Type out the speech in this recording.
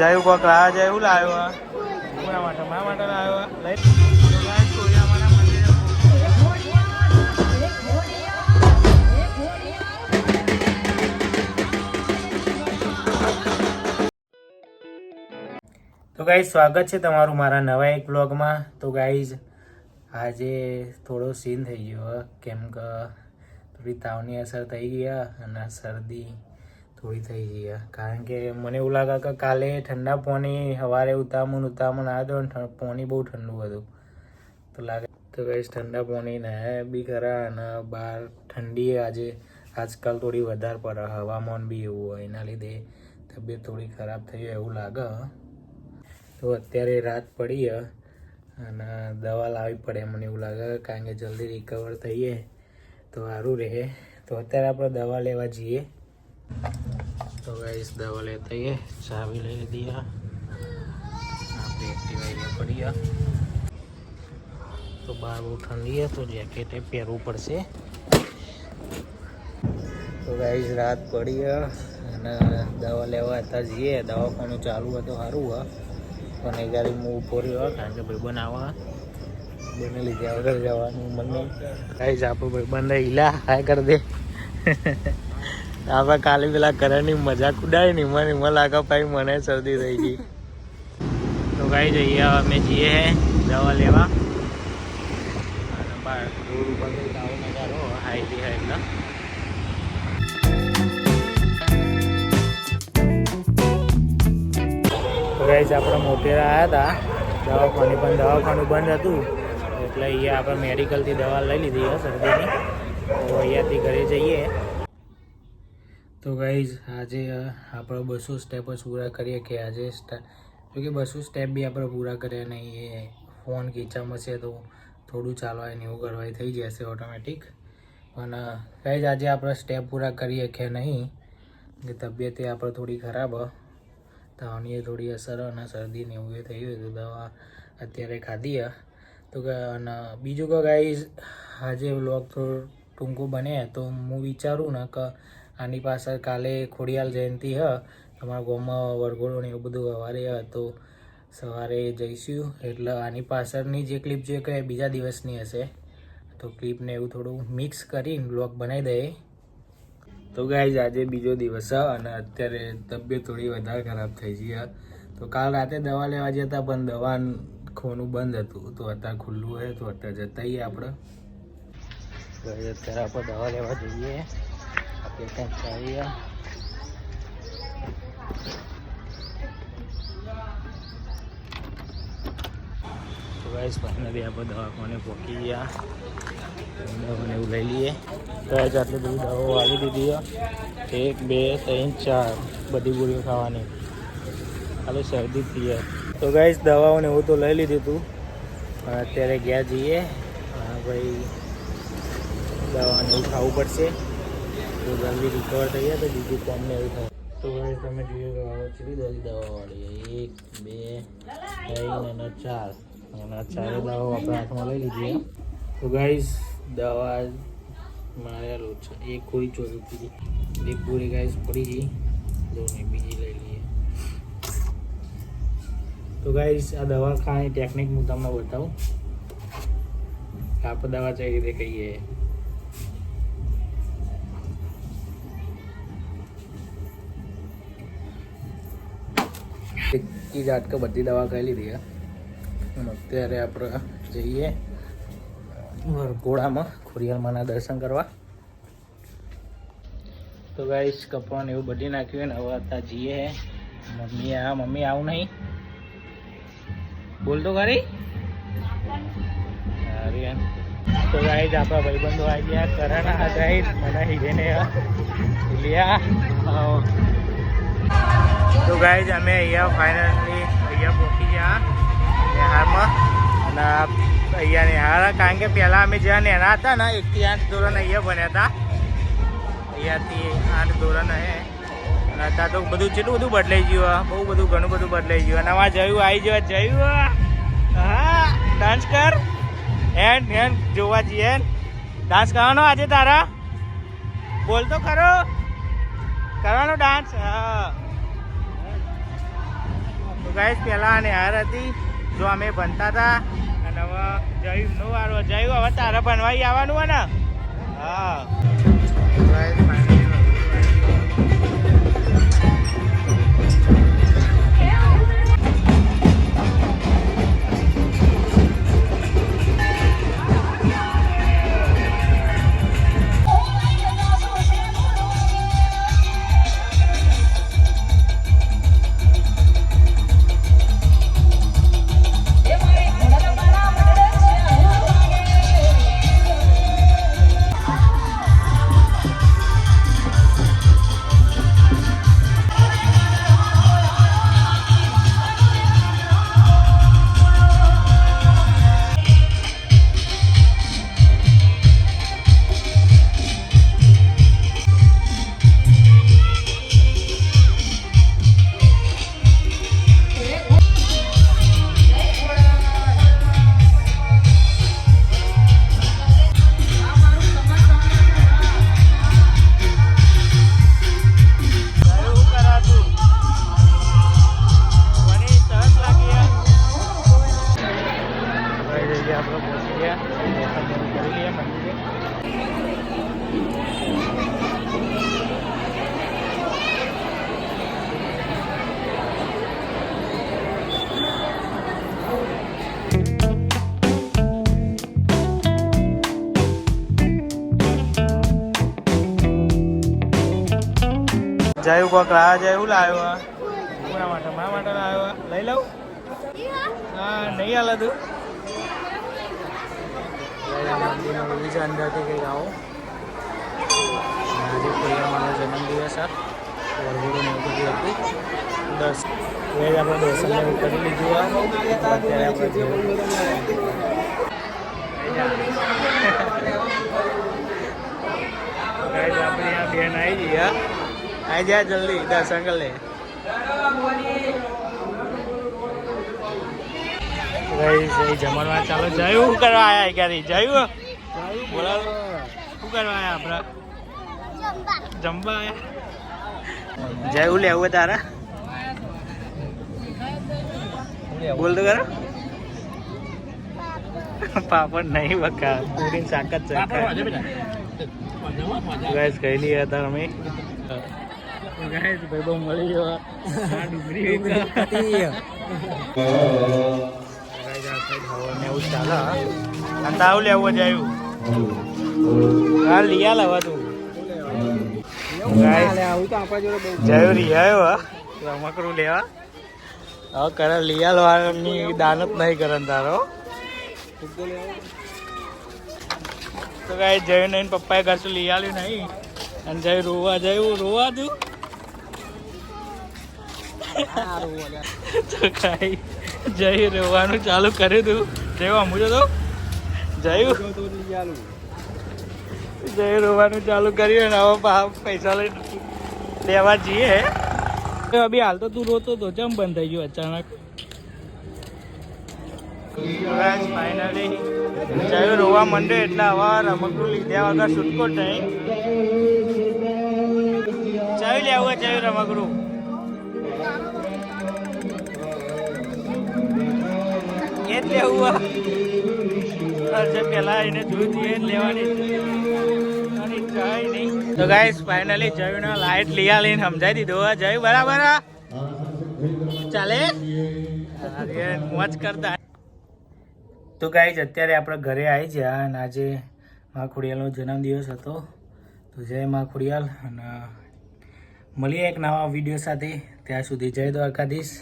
જયું કોક લાવ્યા જાય એવું લાવ્યો આ. કોના માટે મારા માટે લાવ્યો લઈ તો ગાઈઝ સ્વાગત છે તમારું મારા નવા એક બ્લોગમાં તો ગાઈઝ આજે થોડો સીન થઈ ગયો. કેમ કે થોડી તાવની અસર થઈ ગયા અને શરદી થોડી થઈ ગઈ કારણ કે મને એવું લાગે કે કાલે ઠંડા પાણી, સવારે ઉતામણ ઉતામણ આવ્યો ને પાણી બહુ ઠંડુ હતું. તો લાગે તો કઈ ઠંડા પાણી ને બી ખરા અને બહાર ઠંડી આજે આજકાલ થોડી વધારે પડે, હવામાન બી એવું હોય, એના લીધે તબિયત થોડી ખરાબ થઈ હોય એવું લાગે તો અત્યારે રાત પડી અને દવા લાવવી પડે મને એવું લાગે, કારણ કે જલ્દી રિકવર થઈએ, તો સારું રહે. તો અત્યારે આપણે દવા લેવા જઈએ. તો ગાઈસ દવા લેતા આવીએ ચાવી લઈ दिया आप આપણે એક્ટિવા અહીંયા પડી હે. તો બહાર तो जैकेट है જેકેટ પહેરવું પડશે. તો ગાઈઝ રાત પડી અને દવા લેવા હતા જઈએ દવાખાનું ચાલુ હતું સારું, હે. પણ એ ગાડી હું ઊભો રહ્યો કારણ કે ભાઈ બનાવવા બેને લીધે વગર જવાનું મને જ આપણું ભાઈ બંધ હિલા હાય, કરી દે. આપણે ખાલી પેલા ઘરની મજાક ઉડાય ને મને મને લાગે ભાઈ મને શરદી થઈ ગઈ. તો કાંઈ જઈએ અમે જઈએ હે, દવા લેવા. રોડ ઉપર આવો નજારો. આપણે મોટેરા આવ્યા હતા દવાખાનું પણ, દવાખાનું બંધ હતું. એટલે અહીંયા આપણે મેડિકલથી દવા લઈ લીધી શરદીની. તો અહીંયાથી ઘરે જઈએ. તો ગાઈઝ આજે આપણે બસો સ્ટેપ જ પૂરા કરીએ કે આજે જોકે બસો સ્ટેપ બી આપણે પૂરા કર્યા નહીં, એ ફોન ખીચામાં છે તો થોડું ચાલવાય ને એવું કરવાય, થઈ જશે ઓટોમેટિક પણ ગાઈઝ આજે આપણે સ્ટેપ પૂરા કરીએ કે નહીં, કે તબિયત એ આપણે થોડી ખરાબ. તાવની થોડી અસર અને શરદી ને એવું એ થઈ ગયું દવા અત્યારે ખાધી તો કે, અને બીજું કે ગાઈઝ આજે વ્લોગ થોડો ટૂંકો બને તો હું વિચારું ને કે આની પાછળ કાલે ખોડિયાલ જયંતિ હ, તમારા ગામમાં વરઘોડો ને એવું બધું સવારે તો સવારે જઈશું. એટલે આની પાછળની જે ક્લિપ જે કહે બીજા દિવસની હશે, તો ક્લિપને એવું થોડું મિક્સ કરીને બ્લોગ બનાવી દઈએ. તો ગાઈઝ આજે બીજો દિવસ અને અત્યારે તબિયત થોડી વધારે ખરાબ થઈ છે તો કાલ રાતે દવા લેવા જતા પણ દવા ખોનું બંધ હતું. તો અત્યારે ખુલ્લું હોય, તો અત્યારે જતા આપણે. અત્યારે આપણે દવા લેવા જઈએ. આપણે cansaría. તો ગાઈઝ ફાઇનલી આપણે દવાખાને પહોંચી ગયા દવાને એવું લઈ લઈએ તો આજે આટલી બધી દવાઓ આવી દીધી એક બે ત્રણ ચાર બધી ગોળીઓ ખાવાની ખાલી શરદી થઈ જાય તો ગાઈશ દવાઓને એવું તો લઈ લીધું હતું પણ અત્યારે ગયા જઈએ ભાઈ દવાને એવું ખાવું પડશે તો જલ્દી રિકવર થઈ જાય તો બીજું કામ ને એવું થાય તો ગાઈશ તમે જોઈએ કે હવે કેટલી બધી દવાવાળી એક બે ત્રણ અને ચાર અને આ ચારે દવાઓ આપણે હાથમાં લઈ લીધી છે. તો ગાઈસ દવા મારેલું છે એક ગોળી ચોરી હતી એક ગોળી ગાઈસ પડી ગઈ જો ને બીજી લઈ લઈએ તો ગાઈસ આ દવા ખાવાની ટેકનિક હું તમને બતાવું કે આપણે દવા કઈ રીતે કહીએ એક જ આટકે બધી દવા ખાઈ લીધી અત્યારે આપણે જઈએ વરઘોડામાં, ખોડિયાલમાંના દર્શન કરવા. તો ગાઈશ કપડાં એવું બધી નાખ્યું ને, હવે અત્યારે જઈએ મમ્મી આ, મમ્મી આવું નહીં. બોલ તો ખરી. અરે તો ગાઈસ આપણા ભાઈબંધો આવી ગયા. કરાના આ ગાઈસ મને હિરેને લિયા. તો ગાઈસ અમે અહીંયા ફાઇનલી અહીંયા પહોંચી ગયા નિહારમાં અને અહીંયા નિહાર કારણ કે પહેલાં અમે જ્યાં નેના હતા ને, એકથી આઠ ધોરણ અહીંયા ભણ્યા હતા. અહીંયાથી આઠ ધોરણ હે. અને અત્યારે તો બધું કેટલું બધું બદલાઈ ગયું બહુ બધું, ઘણું બધું બદલાઈ ગયું. અને આમાં જયું આવી જવા, જયું, હા. ડાન્સ કર. હેન હેન, જોવા જઈએ ડાન્સ કરવાનો આજે તારા? બોલ તો ખરો? કરવાનો ડાન્સ હા. તો ગાઈસ પહેલા નેહાર હતી, જો અમે ભણતા હતા, અને હવે જયું નો વારો, જયું હવે તારે બનવાઈ આવવાનું હોય હા. જયું કોક લાવ્યા છે એવું લાવ્યો આ કોના માટે મારા માટે લાવ્યો? લઈ લઉં? હા નહીં હાલે તું. અંદરથી કંઈક આવો આજે પ્રિયમાનો જન્મદિવસ આ વરઘોડું ને એવું બધું હતું દસ વેજ આપણે દર્શન એવું કરી લીધું અત્યારે આપણે બેન આવી ગઈ આવી જા જલ્દી દસ અંકલ લે. જમણવાર ચાલો. જયું શું કરવા આયા ક્યારે જયું બોલા. શું કરવા આયા આપણા? જમવા આયા? જયું લેવું તારા? બોલ તો કરો પાપડ નહીં બકા પૂરી શાક જ છે. ગાઈસ કઈ લઈએ હતા અમે તારું લેવું જાય હા લઈ આલ તું ગાઈસ હા રમકડું લેવા હવે કરે લિયાલ વાળાની દાન જ નહીં કરન તારો તો કાંઈ જયું નહીં પપ્પાએ કશું લઈ આવ્યું નહીં. અને જય રોવા જયું, રોવા તું તો કાંઈ જયું રોવાનું ચાલુ કર્યું તું રેવા મુજો તો. જયું જય રોવાનું ચાલુ કર્યું અને હવે પૈસા લઈ લેવા જઈએ. અભી હાલ તો તું રોતો તો ચમ બંધ થઈ ગયો અચાનક? ફાઇનલી જયું રોવા મંડે એટલે આવા રમકડું લીધા વગર છૂટકો નહીં. જયું લેવું જયું રમકડું. એ જ લેવું અર્જે પેલા એને જોયું હતું જ લેવાની. તો ગાઈસ ફાઇનલી જયું ને લાઈટ લઈ આલીને સમજાઈ દીધો. જય, બરાબર ચાલે? મોજ કરતા. તો ગાઈસ અત્યારે આપણે ઘરે આવી ગયા અને આજે મા ખોડિયાલનો જન્મદિવસ હતો. તો જય મા ખોડિયાલ અને મળીએ એક નવા વીડિયો સાથે. ત્યાં સુધી જય દ્વારકાધીશ.